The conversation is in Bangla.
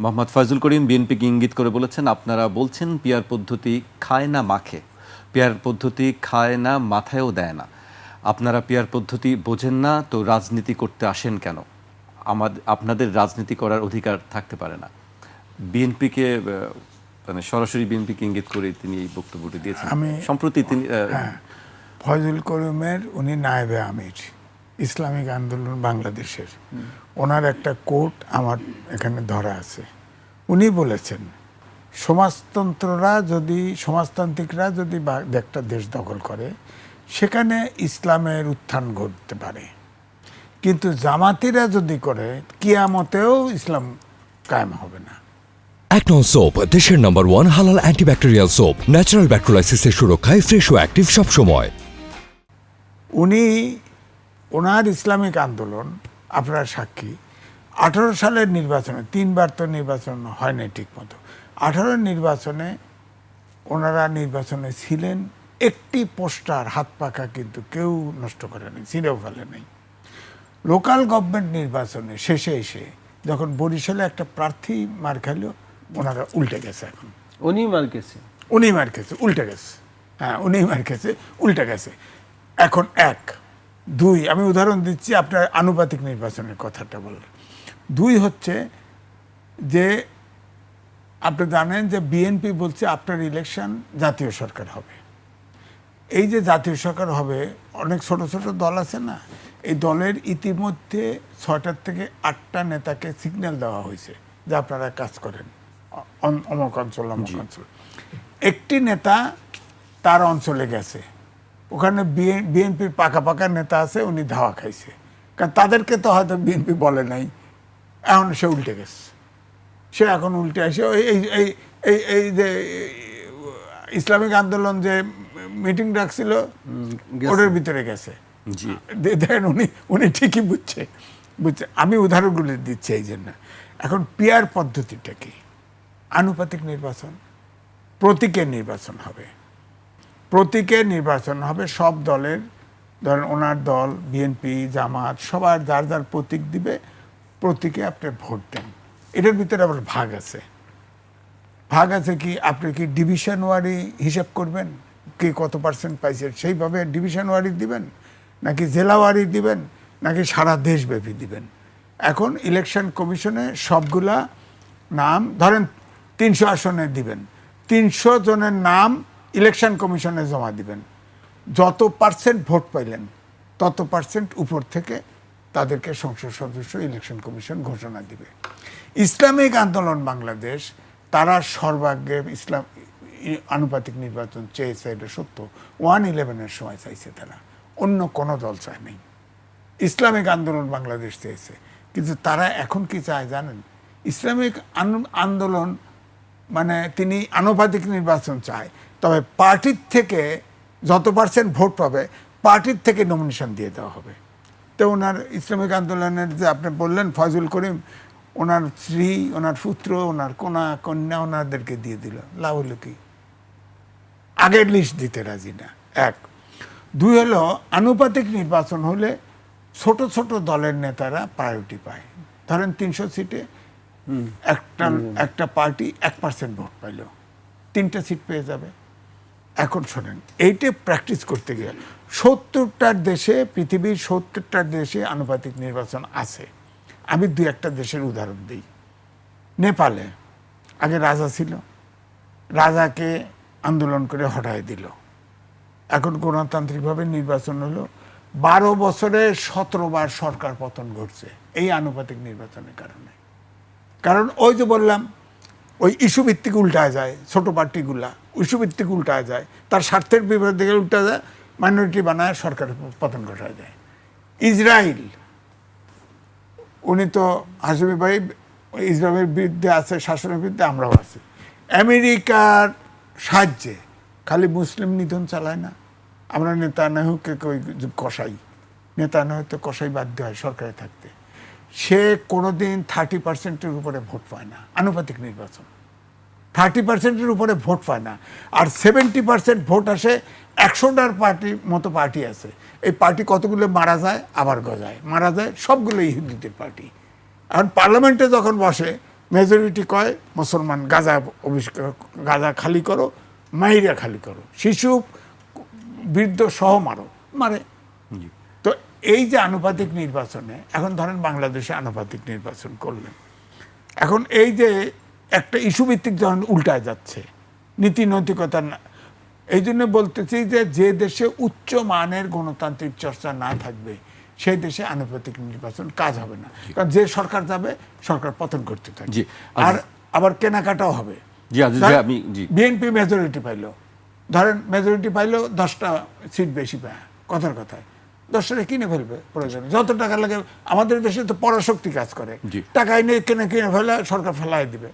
মোহাম্মদ ফয়জুল করিম বিএনপিকে ইঙ্গিত করে বলেছেন আপনারা বলছেন পিয়ার পদ্ধতি খায় না মাখে। পিয়ার পদ্ধতি খায় না মাথায়ও দেয় না। আপনারা পিয়ার পদ্ধতি বোঝেন না তো রাজনীতি করতে আসেন কেন? আমাদের আপনাদের রাজনীতি করার অধিকার থাকতে পারে না। বিএনপিকে মানে সরাসরি বিএনপিকে ইঙ্গিত করে তিনি এই বক্তব্যটি দিয়েছেন। আমি- সম্প্রতি তিনি হ্যাঁ ফয়জুল করিমের উনি নায়েবে আমির ইসলামিক আন্দোলন বাংলাদেশের। ওনার একটা কোট আমার এখানে ধরা আছে। উনি বলেছেন সমাজতন্ত্ররা যদি সমাজতান্ত্রিকরা যদি একটা দেশ দখল করে সেখানে ইসলামের উত্থান ঘটতে পারে। কিন্তু জামাতিরা যদি করে কিয়ামতেও ইসলাম কায়েম হবে না। অ্যাকনন সোপ দেশের নম্বর ওয়ান হালাল অ্যান্টিব্যাকটেরিয়াল সোপ ন্যাচারাল ব্যাকটেরিয়ালাইসিসের সুরক্ষায় ফ্রেশ ও অ্যাক্টিভ সবসময়। উনি ওনার ইসলামিক আন্দোলন আপনার সাক্ষী। আঠারো সালের নির্বাচনে তিনবার তো নির্বাচন হয় নাই ঠিক মতো আঠারো নির্বাচনে ওনারা নির্বাচনে ছিলেন একটি পোস্টার হাত পাখা কিন্তু কেউ নষ্ট করেনি ছিঁড়েও ফেলে নাই। লোকাল গভর্নমেন্ট নির্বাচনে শেষে এসে যখন বরিশালে একটা প্রার্থী মার খাইল ওনারা উল্টে গেছে এখন। উনি মার গেছে উনি মার খেয়েছে উল্টে গেছে। হ্যাঁ উনি মার খেয়েছে উল্টে গেছে। এখন এক। দুই আমি উদাহরণ দিচ্ছি আপনার আনুপাতিক নির্বাচনের কথাটা বলেন দুই হচ্ছে যে আপনি জানেন যে বিএনপি বলছে আপনার ইলেকশন জাতীয় সরকার হবে। এই যে জাতীয় সরকার হবে অনেক ছোট ছোট দল আছে না? এই দলের ইতিমধ্যে ছয়টার থেকে আটটা নেতাকে সিগন্যাল দেওয়া হয়েছে যে আপনারা কাজ করেন। অমুক অঞ্চল অমুক অঞ্চল। একটি নেতা তার অঞ্চলে গেছে। ওখানে বিএনপির পাকা পাকা নেতা আছে উনি ধাওয়া খাইছে। কারণ তাদেরকে তো হয়তো বিএনপি বলে নাই। এখন সে উল্টে গেছে। সে এখন উল্টে আসে। ওই এই এই এই এই যে ইসলামিক আন্দোলন যে মিটিং ডাকছিল ওটার ভিতরে গেছে। দেখেন উনি উনি ঠিকই বুঝছে। বুঝছে আমি উদাহরণগুলি দিচ্ছি এই জন্য। এখন পিয়ার পদ্ধতিটা কি? আনুপাতিক নির্বাচন প্রতীকের নির্বাচন হবে। প্রতীকের নির্বাচন হবে, সব দলের, ধরেন ওনার দল, বিএনপি, জামাত, সবার যার যার প্রতীক দিবে, প্রতীকে আপনি ভোট দেন। এটার ভিতরে আবার ভাগ আছে। ভাগ আছে কি, আপনি কি ডিভিশন ওয়ারি হিসাব করবেন? কে কত পার্সেন্ট পাইছে, সেইভাবে ডিভিশন ওয়ারি দিবেন? নাকি জেলা ওয়ারি দিবেন? নাকি সারা দেশব্যাপী দিবেন? এখন ইলেকশন কমিশনে সবগুলা নাম, ধরেন তিনশো আসনে দিবেন। তিনশো জনের নাম ইলেকশন কমিশনে জমা দিবেন। যত পার্সেন্ট ভোট পাইলেন, তত পার্সেন্ট উপর থেকে তাদেরকে সংসদ সদস্য ইলেকশন কমিশন ঘোষণা দিবে। ইসলামিক আন্দোলন বাংলাদেশ, তারা সর্বাগ্রে ইসলাম, আনুপাতিক নির্বাচন চেয়েছে, এটা সত্য। ওয়ান ইলেভেনের সময় চাইছে তারা, অন্য কোনো দল চায় নাই। ইসলামিক আন্দোলন বাংলাদেশ চেয়েছে, কিন্তু তারা এখন কি চায় জানেন? ইসলামিক আন- আন্দোলন মানে তিনি আনুপাতিক নির্বাচন চায় তবে পার্টির থেকে যত পার্সেন্ট ভোট পাবে পার্টির থেকে নমিনেশন দিয়ে দেওয়া হবে। তো ওনার ইসলামিক আন্দোলনের যে আপনি বললেন ফজল করিম ওনার স্ত্রী ওনার পুত্র ওনার কোনা কন্যা ওনাদেরকে দিয়ে দিল লাভ হলো কি আগের লিস্ট দিতে রাজি না। এক। দুই হলো আনুপাতিক নির্বাচন হলে ছোট ছোট দলের নেতারা প্রায়োরিটি পায়। ধরেন তিনশো সিটে একটা একটা পার্টি এক পার্সেন্ট ভোট পাইল। তিনটা সিট পেয়ে যাবে। এখন শোনেন, এইটা প্র্যাকটিস করতে গিয়ে সত্তরটার দেশে, পৃথিবীর সত্তরটার দেশে আনুপাতিক নির্বাচন আছে। আমি দুই একটা দেশের উদাহরণ দিই। নেপালে আগে রাজা ছিল, রাজাকে আন্দোলন করে হটায় দিল। এখন গণতান্ত্রিকভাবে নির্বাচন হলো, বারো বছরে সতেরো বার সরকার পতন ঘটছে, এই আনুপাতিক নির্বাচনের কারণে। কারণ ওই যে বললাম ওই ইস্যু ভিত্তিক উল্টায় যায়, ছোট পার্টিগুলা ইস্যু ভিত্তিক উল্টায় যায়, তার স্বার্থের বিরুদ্ধে উল্টা যায় মাইনরিটি বানায়, সরকারের পতন ঘটায় যায়। ইসরায়েল উনি তো হাসিমি ভাই ইসরায়েলের বিরুদ্ধে আছে, শাসনের বিরুদ্ধে আমরাও আছি। আমেরিকার সাহায্যে, খালি মুসলিম নিধন চালায় না। আমরা নেতা নেহুকে কষাই নেতা নেহ তো কষাই বাধ্য হয় সরকারে থাকতে। সে কোনোদিন থার্টি পার্সেন্টের উপরে ভোট পায় না। আনুপাতিক নির্বাচন। থার্টি পার্সেন্টের উপরে ভোট পায় না। আর সেভেন্টি পার্সেন্ট ভোট আসে, একশোটার পার্টি মতো পার্টি আছে। এই পার্টি কতগুলো মারা যায়? আবার গজায়। মারা যায় সবগুলো ইহুদিদের পার্টি এখন পার্লামেন্টে যখন বসে মেজরিটি কয়, মুসলমান গাজা আবিষ্কার গাজা খালি করো, মাইরা খালি করো। শিশু, বৃদ্ধ সহ মারো। মারে। এই যে আনুপাতিক নির্বাচনে এখন ধরেন বাংলাদেশে আনুপাতিক নির্বাচন করলেন। এখন এই যে একটা ইস্যু ভিত্তিক যখন উল্টায় যাচ্ছে নীতি নৈতিকতা না এই জন্য বলতেছি যে যে দেশে উচ্চ মানের গণতান্ত্রিক চর্চা না থাকবে সেই দেশে আনুপাতিক নির্বাচন কাজ হবে না। কারণ যে সরকার যাবে সরকার পতন করতে থাকবে। আর আবার কেনাকাটাও হবে। ভাই, বিএনপি মেজরিটি পাইলো। ধরেন মেজরিটি পাইলো দশটা সিট বেশি পায়। কথার কথায়। দশটা কিনে ফেলবে প্রয়োজনে। যত টাকা লাগে আমাদের দেশে তো পরাশক্তি কাজ করে। টাকা এনে কিনে কিনে ফেলে সরকার ফেলায় দিবে।